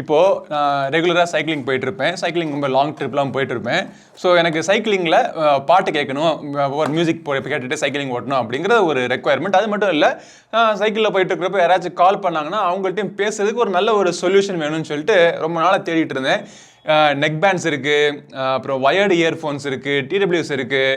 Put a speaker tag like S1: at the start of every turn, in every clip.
S1: இப்போது நான் ரெகுலராக சைக்கிளிங் போயிட்டுருப்பேன். சைக்கிளிங் ரொம்ப லாங் ட்ரிப்லாம் போயிட்டுருப்பேன். ஸோ எனக்கு சைக்கிளிங்கில் பாட்டு கேட்கணும். ஒரு மியூசிக் போ கேட்டுட்டு சைக்கிளிங் ஓட்டணும் அப்படிங்கிற ஒரு ரெக்குவயர்மெண்ட் அது மட்டும் இல்லை சைக்கிளில் போயிட்டு இருக்கிறப்ப யாராச்சும் கால் பண்ணாங்கன்னா அவங்கள்ட்டையும் பேசுறதுக்கு ஒரு நல்ல ஒரு சொல்யூஷன் வேணும்னு சொல்லிட்டு ரொம்ப நாளாக தேடிட்டு இருந்தேன். நெக் பேண்ட்ஸ் இருக்குது அப்புறம் வயர்டு இயர்ஃபோன்ஸ் இருக்குது டிடபிள்யூஸ் இருக்குது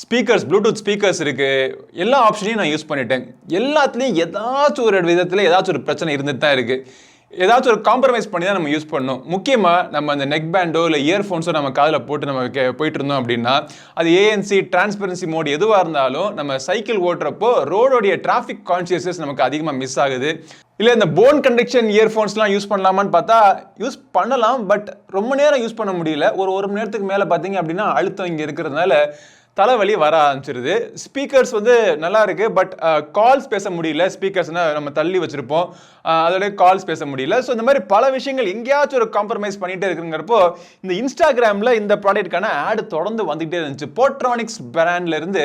S1: ஸ்பீக்கர்ஸ் ப்ளூடூத் ஸ்பீக்கர்ஸ் இருக்குது எல்லா ஆப்ஷனையும் நான் யூஸ் பண்ணிட்டேன். எல்லாத்துலேயும் ஏதாச்சும் ஒரு விதத்தில் ஏதாச்சும் ஒரு பிரச்சனை இருந்துட்டு தான் இருக்குது ஏதாச்சும் ஒரு காம்ப்ரமைஸ் பண்ணி தான் நம்ம யூஸ் பண்ணணும். முக்கியமாக நம்ம அந்த நெக் பேண்டோ இல்லை இயர்ஃபோன்ஸோ நம்ம காதில் போட்டு நம்ம கே போயிட்டு இருந்தோம் அப்படின்னா அது ஏஎன்சி டிரான்ஸ்பரன்சி மோட் எதுவாக இருந்தாலும் நம்ம சைக்கிள் ஓட்டுறப்போ ரோடோடைய டிராஃபிக் கான்சியஸஸ் நமக்கு அதிகமாக மிஸ் ஆகுது. இல்லை இந்த போன் கண்டக்ஷன் இயர்ஃபோன்ஸ்லாம் யூஸ் பண்ணலாமான்னு பார்த்தா யூஸ் பண்ணலாம் பட் ரொம்ப நேரம் யூஸ் பண்ண முடியல. ஒரு ஒரு மணி நேரத்துக்கு மேலே பார்த்தீங்க அப்படின்னா அழுத்தம் இங்கே இருக்கிறதுனால தலைவலி வர ஆரம்பிச்சிருது. ஸ்பீக்கர்ஸ் வந்து நல்லா இருக்கு பட் கால்ஸ் பேச முடியல. ஸ்பீக்கர்ஸ்னால் நம்ம தள்ளி வச்சிருப்போம். அதோடய அதோட கால்ஸ் பேச முடியல. ஸோ இந்த மாதிரி பல விஷயங்கள் எங்கேயாச்சும் ஒரு காம்ப்ரமைஸ் பண்ணிகிட்டே இருக்குங்கிறப்போ இந்த இன்ஸ்டாகிராமில் இந்த ப்ராடக்ட்கான ஆடு தொடர்ந்து வந்துகிட்டே இருந்துச்சு. போட்ரானிக்ஸ் பிராண்ட்லேருந்து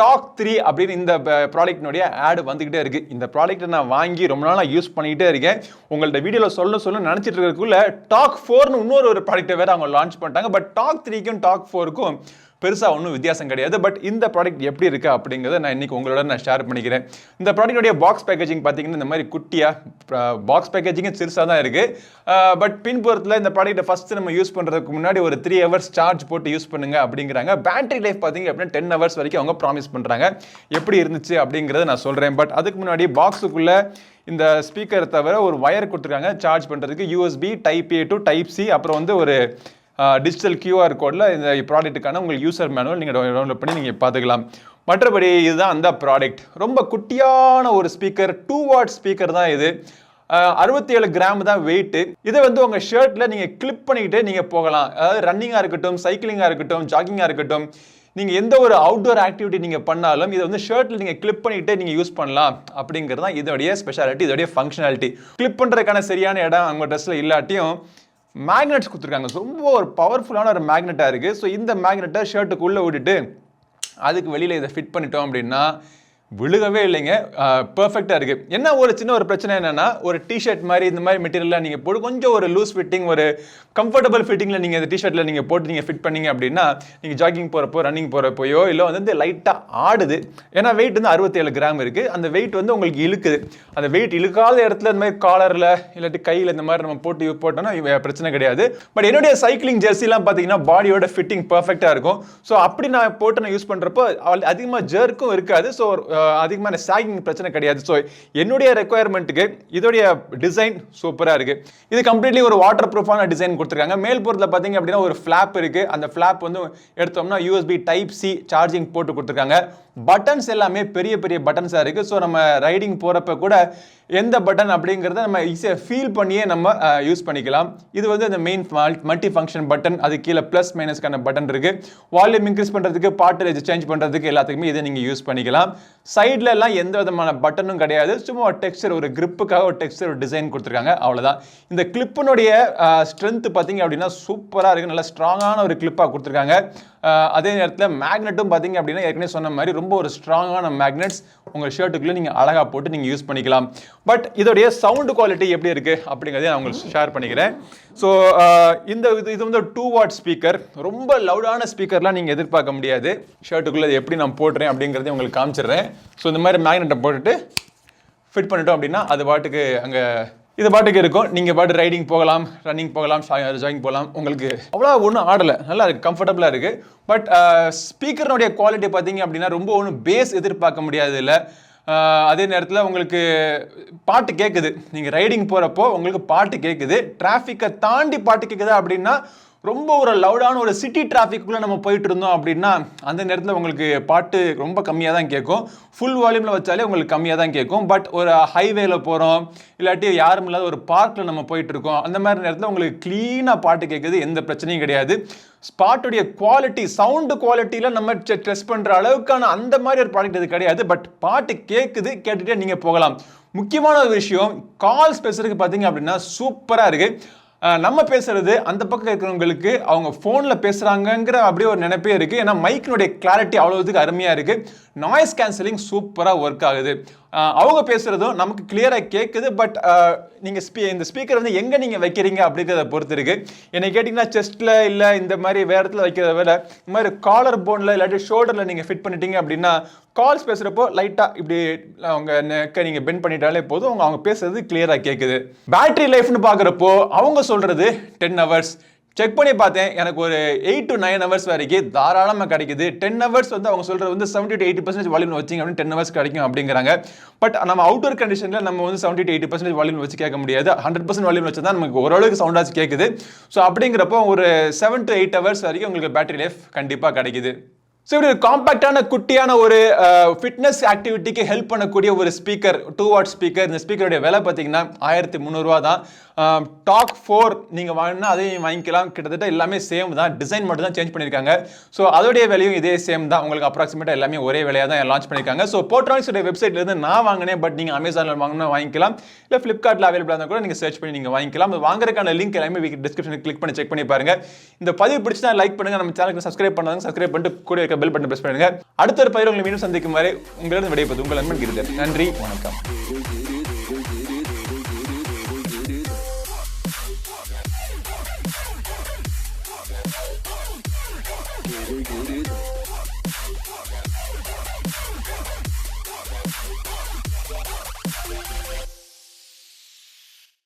S1: டாக் த்ரீ அப்படின்னு இந்த ப்ராடக்ட்னுடைய ஆடு வந்துக்கிட்டே இருக்குது இந்த ப்ராடக்ட்டை நான் வாங்கி ரொம்ப நாளாக யூஸ் பண்ணிக்கிட்டே இருக்கேன். உங்கள்ட்ட வீடியோவில் சொல்ல சொல்ல நினச்சிட்டு இருக்கிறதுக்குள்ள டாக் ஃபோர்னு இன்னொரு ஒரு ப்ராடக்ட்டை வேறு அவங்க லான்ச் பண்ணிட்டாங்க. பட் டாக் த்ரீக்கும் டாக் ஃபோருக்கும் பெருசாக ஒன்றும் வித்தியாசம் கிடையாது. பட் இந்த ப்ராடக்ட் எப்படி இருக்குது அப்படிங்கிறத நான் இன்றைக்கி உங்களோட நான் ஷேர் பண்ணிக்கிறேன். இந்த ப்ராடக்டோடைய பாக்ஸ் பேக்கேஜிங் பார்த்தீங்கன்னா இந்த மாதிரி குட்டியாக பாக்ஸ் பேக்கேஜிங்கும் சிறுசாக தான் இருக்குது பட் பின்புறத்தில் இந்த ப்ராடக்ட்டை ஃபஸ்ட்டு நம்ம யூஸ் பண்ணுறதுக்கு முன்னாடி ஒரு த்ரீ ஹவர்ஸ் சார்ஜ் போட்டு யூஸ் பண்ணுங்க அப்படிங்கிறாங்க. பேட்டரி லைஃப் பார்த்தீங்க அப்படின்னா டென் ஹவர்ஸ் வரைக்கும் அவங்க ப்ராமிஸ் பண்ணுறாங்க எப்படி இருந்துச்சு அப்படிங்கிறத நான் சொல்கிறேன் பட் அதுக்கு முன்னாடி பாக்ஸுக்குள்ளே இந்த ஸ்பீக்கரை தவிர ஒரு ஒயர் கொடுத்துருக்காங்க. சார்ஜ் பண்ணுறதுக்கு USB type A to type C அப்புறம் வந்து ஒரு டிஜிட்டல் கியூஆர் கோடில் இந்த ப்ராடக்ட்டுக்கான உங்கள் யூசர் மேனுவல் நீங்கள் டவுன்லோட் பண்ணி நீங்கள் பார்த்துக்கலாம். மற்றபடி இதுதான் அந்த ப்ராடக்ட் ரொம்ப குட்டியான ஒரு ஸ்பீக்கர் டூ வாட் ஸ்பீக்கர் தான் இது. அறுபத்தி ஏழு கிராம் தான் வெயிட்டு இதை வந்து உங்கள் ஷர்ட்டில் நீங்கள் கிளிப் பண்ணிக்கிட்டே நீங்கள் போகலாம். அதாவது ரன்னிங்காக இருக்கட்டும் சைக்கிளிங்காக இருக்கட்டும் ஜாகிங்காக இருக்கட்டும் நீங்கள் எந்த ஒரு அவுட்டோர் ஆக்டிவிட்டி நீங்கள் பண்ணாலும் இதை வந்து ஷர்ட்டில் நீங்கள் கிளிப் பண்ணிக்கிட்டே நீங்கள் யூஸ் பண்ணலாம். அப்படிங்கிறது தான் இதோடைய ஸ்பெஷாலிட்டி இதோடைய ஃபங்க்ஷனாலிட்டி கிளிப் பண்ணுறதுக்கான சரியான இடம் அவங்க ட்ரெஸ்ஸில் இல்லாட்டியும் மேக்னெட்ஸ் கொடுத்துருக்காங்க. ரொம்ப ஒரு பவர்ஃபுல்லான ஒரு மேக்னெட்டாக இருக்குது ஸோ இந்த மேக்னெட்டை ஷர்ட்டுக்குள்ளே விட்டுட்டு அதுக்கு வெளியில் இதை ஃபிட் பண்ணிட்டோம் அப்படின்னா விழுகவே இல்லைங்க. பர்ஃபெக்டாக இருக்குது என்ன ஒரு சின்ன ஒரு பிரச்சனை என்னென்னா ஒரு டிஷர்ட் மாதிரி இந்த மாதிரி மெட்டீரியலாக நீங்கள் போட்டு கொஞ்சம் ஒரு லூஸ் ஃபிட்டிங் ஒரு கம்ஃபர்டபுள் ஃபிட்டிங்கில் நீங்கள் இந்த டிஷர்ட்டில் நீங்கள் போட்டு நீங்கள் ஃபிட் பண்ணீங்க அப்படின்னா நீங்கள் ஜாகிங் போகிறப்போ ரன்னிங் போகிறப்போயோ இல்லை வந்து லைட்டாக ஆடுது. ஏன்னா வெயிட் வந்து அறுபத்தேழு கிராம் இருக்குது அந்த வெயிட் வந்து உங்களுக்கு இழுக்குது. அந்த வெயிட் இழுக்காத இடத்துல இந்த மாதிரி காலரில் இல்லாட்டி கையில் இந்த மாதிரி நம்ம போட்டு போட்டோம்னா பிரச்சனை கிடையாது. பட் என்னுடைய சைக்கிளிங் ஜெர்சிலாம் பார்த்தீங்கன்னா பாடியோட ஃபிட்டிங் பர்ஃபெக்டாக இருக்கும். ஸோ அப்படி நான் போட்டு நான் யூஸ் பண்ணுறப்போ அதிகமாக ஜெர்க்கும் இருக்காது. ஸோ அதிகமான ஸ்டாகிங் பிரச்சனை கிடையாது. ஸோ என்னுடைய ரெக்குயர்மெண்ட்டுக்கு இதோடைய டிசைன் சூப்பராக இருக்குது இது கம்ப்ளீட்லி ஒரு வாட்டர் ப்ரூஃபான டிசைன் கொடுத்துருக்காங்க மேல்புறத்தில் பார்த்தீங்க அப்படின்னா ஒரு ஃப்ளாப் இருக்குது அந்த ஃப்ளாப் வந்து எடுத்தோம்னா யூஎஸ்பி டைப் சி சார்ஜிங் போட்டு கொடுத்துருக்காங்க. பட்டன்ஸ் எல்லாமே பெரிய பெரிய பட்டன்ஸாக இருக்குது ஸோ நம்ம ரைடிங் போகிறப்ப கூட எந்த பட்டன் அப்படிங்கிறத நம்ம ஈஸியாக ஃபீல் பண்ணியே நம்ம யூஸ் பண்ணிக்கலாம். இது வந்து அந்த மெயின் மல்டி ஃபங்க்ஷன் பட்டன் அது கீழே ப்ளஸ் மைனஸ்க்கான பட்டன் இருக்குது வால்யூம் இன்க்ரீஸ் பண்ணுறதுக்கு பாட்டு சேஞ்ச் பண்ணுறதுக்கு எல்லாத்துக்குமே இதை நீங்கள் யூஸ் பண்ணிக்கலாம். சைடில் எல்லாம் எந்த விதமான பட்டனும் கிடையாது. சும்மா ஒரு டெக்ஸ்டர் ஒரு கிரிப்புக்காக ஒரு டெக்ஸ்டர் ஒரு டிசைன் கொடுத்துருக்காங்க. அவ்வளோதான் இந்த கிளிப்பினுடைய ஸ்ட்ரென்த் பார்த்தீங்க அப்படின்னா சூப்பராக இருக்குது நல்ல ஸ்ட்ராங்கான ஒரு கிளிப்பாக கொடுத்துருக்காங்க. அதே நேரத்தில் மேக்னெட்டும் பார்த்தீங்க அப்படின்னா ஏற்கனவே சொன்ன மாதிரி ரொம்ப ஒரு ஸ்ட்ராங்கான மேக்னெட்ஸ் உங்கள் ஷர்ட்டுக்குள்ளே நீங்கள் அழகாக போட்டு நீங்கள் யூஸ் பண்ணிக்கலாம். பட் இதோடைய சவுண்டு குவாலிட்டி எப்படி இருக்குது அப்படிங்கிறதையும் நான் உங்களுக்கு ஷேர் பண்ணிக்கிறேன். ஸோ uh, இந்த இது இது வந்து டூ வாட் ஸ்பீக்கர் ரொம்ப லவுடான ஸ்பீக்கர்லாம் நீங்கள் எதிர்பார்க்க முடியாது. ஷர்ட்டுக்குள்ளே எப்படி நான் போடுறேன் அப்படிங்கிறதையும் உங்களுக்கு காமிச்சிடுறேன். ஸோ இந்த மாதிரி மேக்னெட்டை போட்டுட்டு ஃபிட் பண்ணிட்டோம் அப்படின்னா அது பாட்டுக்கு அங்கே இது பாட்டுக்கு இருக்கும். நீங்கள் பாட்டு ரைடிங் போகலாம் ரன்னிங் போகலாம் ஜாகிங் போகலாம். உங்களுக்கு அவ்வளோ ஒன்றும் ஆடலை. நல்லா இருக்குது கம்ஃபர்டபுளாக இருக்குது பட் ஸ்பீக்கர்னுடைய குவாலிட்டி பார்த்தீங்க அப்படின்னா ரொம்ப ஒன்றும் பேஸ் எதிர்பார்க்க முடியாது இல்லை அதே நேரத்தில் உங்களுக்கு பாட்டு கேட்குது நீங்கள் ரைடிங் போகிறப்போ உங்களுக்கு பாட்டு கேட்குது டிராஃபிக்கை தாண்டி பாட்டு கேட்குதா அப்படின்னா ரொம்ப ஒரு லவுடான ஒரு சிட்டி டிராஃபிக்குள்ளே நம்ம போயிட்டு இருந்தோம் அப்படின்னா அந்த நேரத்தில் உங்களுக்கு பாட்டு ரொம்ப கம்மியாக தான் கேட்கும். ஃபுல் வால்யூமில் வச்சாலே உங்களுக்கு கம்மியாக தான் கேட்கும். பட் ஒரு ஹைவேல போகிறோம் இல்லாட்டி யாரும் இல்லாத ஒரு பார்க்கில் நம்ம போயிட்டு இருக்கோம் அந்த மாதிரி நேரத்தில் உங்களுக்கு க்ளீனாக பாட்டு கேட்குது எந்த பிரச்சனையும் கிடையாது. ஸ்பாட்டுடைய குவாலிட்டி சவுண்டு குவாலிட்டியில் நம்ம டெஸ்ட் பண்ணுற அளவுக்கான அந்த மாதிரி ஒரு ப்ராடக்ட் இது கிடையாது. பட் பாட்டு கேட்குது கேட்டுகிட்டே நீங்கள் போகலாம். முக்கியமான ஒரு விஷயம் கால்ஸ் பேசுறதுக்கு பார்த்தீங்க அப்படின்னா சூப்பராக இருக்குது நம்ம பேசுறது அந்த பக்கம் இருக்கிறவங்களுக்கு அவங்க ஃபோனில் பேசுகிறாங்கங்கிற அப்படியே ஒரு நினைப்பே இருக்குது ஏன்னா மைக்கினுடைய கிளாரிட்டி அவ்வளோதுக்கு அருமையாக இருக்குது நாய்ஸ் கேன்சலிங் சூப்பராக ஒர்க் ஆகுது. அவங்க பேசுகிறதும் நமக்கு கிளியராக கேட்குது பட் நீங்கள் ஸ்பீ இந்த ஸ்பீக்கர் வந்து எங்கே நீங்கள் வைக்கிறீங்க அப்படிங்கிறத பொறுத்து இருக்குது என்னை கேட்டிங்கன்னா செஸ்ட்டில் இல்லை இந்த மாதிரி வேறு இடத்துல வைக்கிறத விட இந்த மாதிரி காலர் போனில் இல்லாட்டி ஷோல்டரில் நீங்கள் ஃபிட் பண்ணிட்டீங்க அப்படின்னா கால்ஸ் பேசுகிறப்போ லைட்டாக இப்படி அவங்க நெக்கை நீங்கள் பெண்ட் பண்ணிட்டாலே போதும். அவங்க அவங்க பேசுறது கிளியராக கேட்குது பேட்டரி லைஃப்னு பார்க்குறப்போ அவங்க சொல்கிறது டென் ஹவர்ஸ் செக் பண்ணி பார்த்தேன். எனக்கு ஒரு எயிட் டு நைன் ஹவர்ஸ் வரைக்கும் தாராளமாக கிடைக்குது. டென் ஹவர்ஸ் வந்து அவங்க சொல்கிறது வந்து seventy to eighty percentage volume வச்சிங்க அப்படின்னு டென் ஹவர்ஸ் கிடைக்கும் அப்படிங்கிறாங்க. பட் நம்ம அவுட்டர் கண்டிஷனில் நம்ம வந்து seventy to eighty percentage volume வச்சு கேட்க முடியாது. ஹண்ட்ரட் பர்சன்ட் வால்யூம் வச்சு தான் நமக்கு ஓரளவுக்கு சவுண்டாச்சு கேட்குது ஸோ அப்படிங்கிறப்போ ஒரு செவன் டு எயிட் ஹவர்ஸ் வரைக்கும் உங்களுக்கு பேட்டரி லைஃப் கண்டிப்பாக கிடைக்குது. ஸோ இப்படி ஒரு காம்பாக்டான குட்டியான ஒரு ஃபிட்னஸ் ஆக்டிவிட்டிக்கு ஹெல்ப் பண்ணக்கூடிய ஒரு ஸ்பீக்கர் டூ வாட் ஸ்பீக்கர் இந்த ஸ்பீக்கருடைய விலை பார்த்தீங்கன்னா ஆயிரத்தி முந்நூறுரூவா தான். டாக் ஃபோர் நீங்கள் வாங்கினா அதையும் வாங்கிக்கலாம். கிட்டத்தட்ட எல்லாமே சேம் தான். டிசைன் மட்டும் தான் சேஞ்ச் பண்ணியிருக்காங்க. ஸோ அதோடைய விலையும் இதே சேம் தான். உங்களுக்கு அப்ராக்சிமேட்டாக எல்லாமே ஒரே விலையாக தான் லான்ச் பண்ணியிருக்காங்க. ஸோ போட்ரானிக்ஸோட வெப்சைட்லேருந்து நான் வாங்கினேன். பட் நீங்கள் அமேசானில் வாங்கினா வாங்கிக்கலாம். இல்லை ஃப்ளிப்கார்ட்டில் அவைலபிளாக இருந்தால் கூட நீங்கள் சர்ச் பண்ணி நீங்கள் வாங்கிக்கலாம். அது வாங்குறதுக்கான லிங்க் எல்லாமே டிஸ்கிரிப்ஷனில் கிளிக் பண்ணி செக் பண்ணி பாருங்க. இந்த பதிவு பிடிச்சா லைக் பண்ணுங்கள் நம்ம சேனலுக்கு சப்ஸ்கிரைப் பண்ணாங்க சப்ஸ்கிரைப் பண்ணிட்டு கூட இருக்க இருக்க பெல் பட்டன் பிரஸ் பண்ணுங்க. அடுத்த ஒரு பயிர் உங்களை மீண்டும் சந்திக்கும் வரை உங்களிடம் விடைபெறுவது உங்கள் அன்பன் கிருதர். நன்றி வணக்கம்.